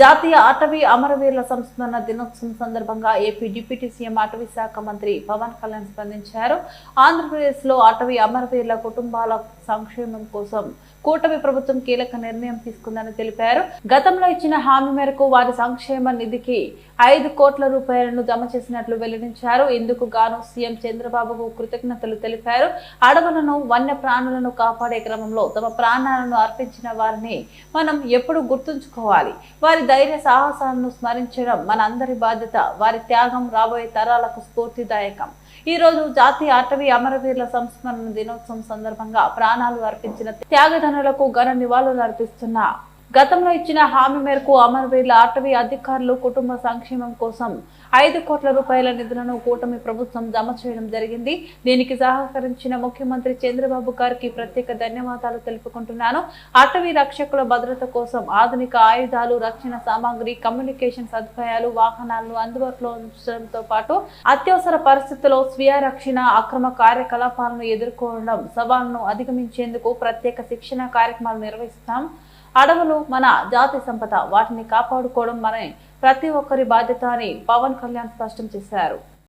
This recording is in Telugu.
జాతీయ అటవీ అమరవీరుల సంస్మరణ దినోత్సవం సందర్భంగా ఏపీ డిప్యూటీ సీఎం అటవీ శాఖ మంత్రి పవన్ కళ్యాణ్ స్పందించారు. ఆంధ్రప్రదేశ్లో అటవీ అమరవీరుల కుటుంబాల సంక్షేమం కోసం కూటమి ప్రభుత్వం కీలక నిర్ణయం తీసుకుందని తెలిపారు. గతంలో ఇచ్చిన హామీ మేరకు వారి సంక్షేమ నిధికి ఐదు కోట్ల రూపాయలను జమ చేసినట్లు వెల్లడించారు. ఇందుకు గాను సీఎం చంద్రబాబుకు కృతజ్ఞతలు తెలిపారు. అడవులను వన్య ప్రాణులను కాపాడే క్రమంలో తమ ప్రాణాలను అర్పించిన వారిని మనం ఎప్పుడు గుర్తుంచుకోవాలి? వారి ధైర్య సాహసాలను స్మరించడం మన అందరి బాధ్యత. వారి త్యాగం రాబోయే తరాలకు స్ఫూర్తిదాయకం. ఈ రోజు జాతీయ అటవీ అమరవీరుల సంస్మరణ దినోత్సవం సందర్భంగా ప్రాణాలు అర్పించిన త్యాగధనులకు ఘన నివాళులు అర్పిస్తున్న గతంలో ఇచ్చిన హామీ మేరకు అమరవీరుల అటవీ అధికారులు కుటుంబ సంక్షేమం కోసం ఐదు కోట్ల రూపాయల నిధులను కూటమి ప్రభుత్వం జమ చేయడం జరిగింది. దీనికి సహకరించిన ముఖ్యమంత్రి చంద్రబాబు గారికి ప్రత్యేక ధన్యవాదాలు తెలుపుకుంటున్నాను. అటవీ రక్షకుల భద్రత కోసం ఆధునిక ఆయుధాలు రక్షణ సామాగ్రి కమ్యూనికేషన్ సదుపాయాలు వాహనాలను అందుబాటులో ఉంచడంతో పాటు అత్యవసర పరిస్థితుల్లో స్వీయ రక్షణ అక్రమ కార్యకలాపాలను ఎదుర్కోవడం సవాళ్ళను అధిగమించేందుకు ప్రత్యేక శిక్షణ కార్యక్రమాలు నిర్వహిస్తాం. అడవులు మన జాతి సంపద వాటిని కాపాడుకోవడం మన ప్రతి ఒక్కరి బాధ్యత అని పవన్ కళ్యాణ్ స్పష్టం చేశారు.